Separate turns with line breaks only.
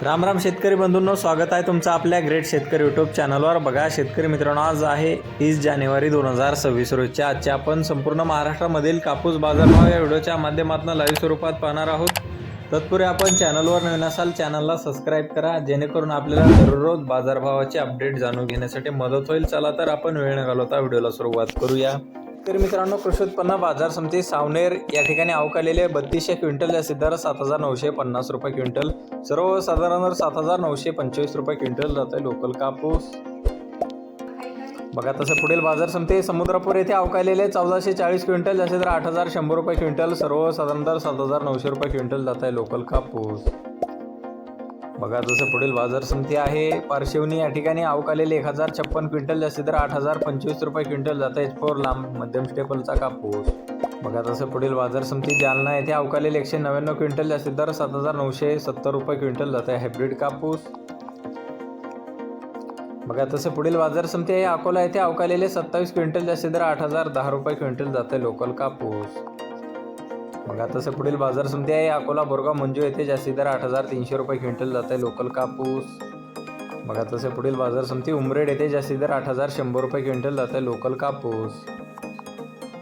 राम राम शेतकरी बंधूंनो स्वागत आहे तुमचं आपल्या ग्रेट शेतकरी यूट्यूब चॅनलवर बघा शेतकरी मित्रांनो आज आहे तीस जानेवारी दोन हजार सव्वीस रोजच्या आजच्या आपण संपूर्ण महाराष्ट्रामधील कापूस बाजारभाव या व्हिडिओच्या माध्यमातून लाईव्ह स्वरूपात पाहणार आहोत. तत्पूर्वी आपण चॅनलवर नवीन असाल चॅनलला सबस्क्राईब करा जेणेकरून आपल्याला दररोज बाजारभावाचे अपडेट जाणून घेण्यासाठी मदत होईल. चला तर आपण वेळ न घालवता व्हिडिओला सुरुवात करूया. तर मित्रांनो कृषी उत्पन्न बाजार समिती सावनेर या ठिकाणी अवकालेले बत्तीसशे क्विंटल जास्तीत दर सात हजार नऊशे पन्नास रुपये क्विंटल. सर्वसाधारण दर सात हजार नऊशे पंचवीस रुपये क्विंटल जात आहे लोकल कापूस. बघा तसं पुढील बाजार समिती समुद्रपूर येथे अवकालेले चौदाशे चाळीस क्विंटल जास्त दर आठ हजार शंभर रुपये क्विंटल सर्वसाधारण दर सात हजार नऊशे रुपये क्विंटल जात आहे लोकल कापूस. बघा जसं पुढील बाजार समिती आहे पारशिवनी या ठिकाणी अवकालेले एक हजार छप्पन क्विंटल जास्ती दर आठ हजार पंचवीस रुपये क्विंटल जात. आहे फोर लांब मध्यम स्टेपलचा कापूस. बघा तसं पुढील बाजार समिती जालना येथे अवकालेले एकशे नव्याण्णव क्विंटल जास्तीत दर सात हजार नऊशे सत्तर रुपये क्विंटल जात. आहे हायब्रिड कापूस. बघा तसं पुढील बाजार समिती आहे अकोला येथे अवकालेले सत्तावीस क्विंटल जास्ती दर आठ हजार दहा रुपये क्विंटल जात. आहे लोकल कापूस. बघा तसं पुढील बाजार समिती आहे. अकोला बोरगाव मंजू येथे जास्ती दर आठ हजार तीनशे रुपये क्विंटल जात आहे लोकल कापूस. मग तसं पुढील बाजार समिती उमरेड येथे जास्तीत दर आठ हजार शंभर रुपये क्विंटल जात आहे लोकल कापूस.